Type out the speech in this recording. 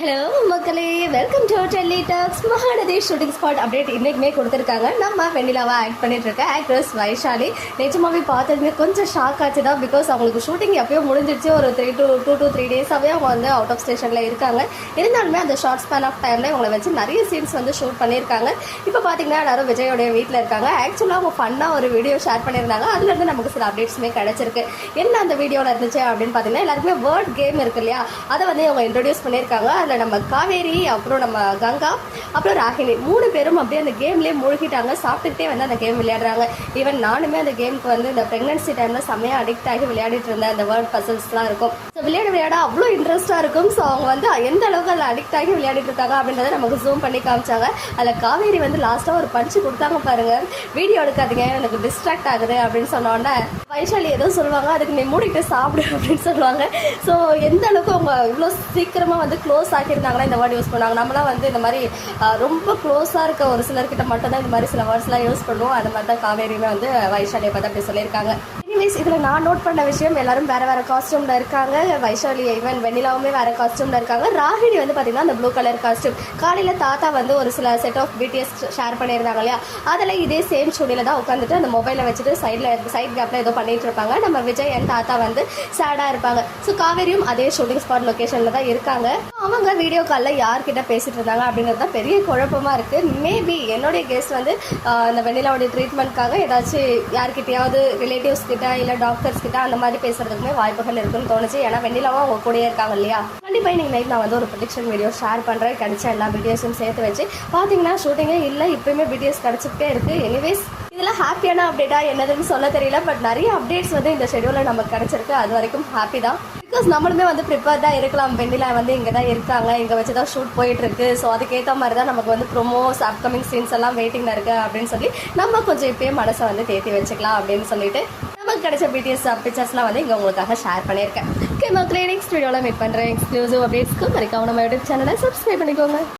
Hello மக்களே. Welcome to Delhi talks Mahanadi shooting spot update இன்றைக்குமே கொடுத்துருக்காங்க. நம்ம வெண்ணிலாவை ஆக்ட் பண்ணிட்டுருக்கேன் ஆக்ட்ரஸ் வைஷாலி. நிஜமாவே பார்த்ததுமே கொஞ்சம் ஷாக் ஆச்சு தான் பிகாஸ் அவங்களுக்கு ஷூட்டிங் எப்பயோ முடிஞ்சிருச்சு ஒரு three two two two three டேஸாகவே அவங்க வந்து அவுட் ஆஃப் ஸ்டேஷனில் இருக்காங்க. இருந்தாலுமே அந்த ஷார்ட் ஸ்பேன் ஆஃப் டைமில் இவங்களை வச்சு நிறைய சீன்ஸ் வந்து ஷூட் பண்ணியிருக்காங்க. இப்போ பார்த்தீங்கன்னா எல்லாரும் விஜயோடைய வீட்டில் இருக்காங்க. ஆக்சுவலாக அவங்க ஃபன்னாக ஒரு வீடியோ ஷேர் பண்ணியிருந்தாங்க. அதுலேருந்து நமக்கு சில அப்டேட்ஸுமே கிடச்சிருக்கு. என்ன அந்த வீடியோவில் இருந்துச்சு அப்படின்னு பார்த்தீங்கன்னா எல்லாருக்குமே வேர்ட் கேம் இருக்கு இல்லையா? அதை வந்து இவங்க இன்ட்ரடியூஸ் பண்ணியிருக்காங்க. அதில் நம்ம காவேரி அப்புறம் நம்ம கங்கா அப்புறம் ராகினி. மூணு பேரும் அப்படியே அந்த கேம்லேயே மூழ்கிட்டாங்க. சாப்பிட்டுக்கிட்டே வந்து அந்த கேம் விளையாடுறாங்க. ஈவன் நானுமே அந்த கேமுக்கு வந்து இந்த ப்ரெக்னன்சி டைமில் செம்மையாக அடிக்ட் ஆகி விளையாடிட்டு இருந்தேன். அந்த வேர்ட் பசல்ஸ்லாம் இருக்கும். ஸோ விளையாட விளையாட அவ்வளோ இன்ட்ரெஸ்ட்டாக இருக்கும். ஸோ அவங்க வந்து எந்த அளவுக்கு அதில் அடிக்ட் ஆகி விளையாடிட்டு இருக்காங்க அப்படின்றத நமக்கு ஜூம் பண்ணி காமிச்சாங்க. அதில் காவேரி வந்து லாஸ்ட்டாக ஒரு பஞ்சு கொடுத்தாங்க பாருங்க. வீடியோ எடுக்காதீங்க எனக்கு டிஸ்ட்ராக்ட் ஆகுது அப்படின்னு சொன்னோன்னே வைஷாலி ஏதோ சொல்லுவாங்க அதுக்கு நீ மூடிட்டு சாப்பிடு அப்படின்னு சொல்லுவாங்க. ஸோ எந்த அளவுக்கு அவங்க இவ்வளோ சீக்கிரமாக வந்து க்ளோஸ் ஆக்கியிருந்தாங்கன்னா இந்த வேர்ட் யூஸ் பண்ணுவாங்க நம்மளாம் வந்து இந்த மாதிரி ரொம்ப க்ளோஸாக இருக்க ஒரு சிலர்கிட்ட மட்டும்தான் இந்த மாதிரி சில வேர்ட்ஸ்லாம் யூஸ் பண்ணுவோம். அந்த மாதிரி தான் காவேரியுமே வந்து வைஷாலியை பார்த்து அப்படி சொல்லியிருக்காங்க. எனிவேஸ் இதில் நான் நோட் பண்ண விஷயம் எல்லாரும் வேறு வேறு காஸ்டியூமில் இருக்காங்க. வைஷாலி ஈவன் வெண்ணிலாவுமே வேறு காஸ்டியூமில் இருக்காங்க. ராகினி வந்து பார்த்தீங்கன்னா அந்த ப்ளூ கலர் காஸ்டியூம் காலையில் தாத்தா வந்து ஒரு சில செட் ஆஃப் பிடிஎஸ் ஷேர் பண்ணியிருந்தாங்க இல்லையா? அதில் இதே சேம் ஸ்டுடியோவில் தான் உட்காந்துட்டு அந்த மொபைலை வச்சுட்டு சைடில் சைட் கேப்பில் ஏதோ பண்ணிகிட்ருப்பாங்க இருப்பாங்க. நம்ம விஜய் அண்ட் தாத்தா வந்து சேடாக இருப்பாங்க. ஸோ காவேரியும் அதே ஷூட்டிங் ஸ்பாட் லொக்கேஷனில் தான் இருக்காங்க. அவங்க வீடியோ காலில் யார்கிட்ட பேசிகிட்டு இருந்தாங்க அப்படிங்கிறது தான் பெரிய குழப்பமா இருக்குது மேபி என்னுடைய கெஸ்ட் வந்து அந்த வெண்ணிலாவுடைய ட்ரீட்மெண்ட்காக ஏதாச்சும் யார்கிட்டையாவது ரிலேட்டிவ்ஸ் கிட்ட இல்லை டாக்டர்ஸ் கிட்ட அந்த மாதிரி பேசுறதுக்குமே வாய்ப்புகள் இருக்குன்னு தோணுச்சு. ஏன்னா வெண்ணிலாவும் அவங்க கூடயே இருக்காங்க இல்லையா? கண்டிப்பாக இன்னைக்கு நைட் நான் வந்து ஒரு ப்ரொடிக்ஷன் வீடியோ ஷேர் பண்ணுறேன் கிடைச்ச எல்லா வீடியோஸும் சேர்த்து வச்சு. பார்த்தீங்கன்னா ஷூட்டிங்கே இல்லை இப்பயுமே பிடிஎஸ் கிடச்சிக்கிட்டே இருக்கு. எனிவேஸ் இதெல்லாம் ஹாப்பியான அப்டேட்டா என்னதுன்னு சொல்ல தெரியல. பட் நிறைய அப்டேட்ஸ் வந்து இந்த ஷெடியூலில் நமக்கு கிடைச்சிருக்கு. அது வரைக்கும் ஹாப்பி தான். பிகாஸ் நம்மளுமே வந்து ப்ரிப்பேர் தான் இருக்கலாம். வெண்ணிலா வந்து இங்கே தான் இருக்காங்க. இங்கே வச்சு தான் ஷூட் போயிட்டுருக்கு ஸோ அதுக்கேற்ற மாதிரி தான் நமக்கு வந்து ப்ரொமோஸ் அப்கமிங் சீன்ஸ் எல்லாம் வெயிட்டிங்கில் இருக்கு அப்படின்னு சொல்லி நம்ம கொஞ்சம் இப்போயே மனசை வந்து தேத்தி வச்சுக்கலாம் அப்படின்னு சொல்லிட்டு நமக்கு கிடைச்ச பிடிஎஸ் பிக்சர்ஸ்லாம் வந்து இங்கே உங்களுக்காக ஷேர் பண்ணியிருக்கேன். ஓகே மக்களே நெக்ஸ்ட் வீடியோவில் மீட் பண்ணுறேன் எக்ஸ்க்ளூசிவ் அப்டேட்ஸ்க்கு மறக்காம நம்ம யூடியூப் சேனலை சப்ஸ்கிரைப் பண்ணிக்கோங்க.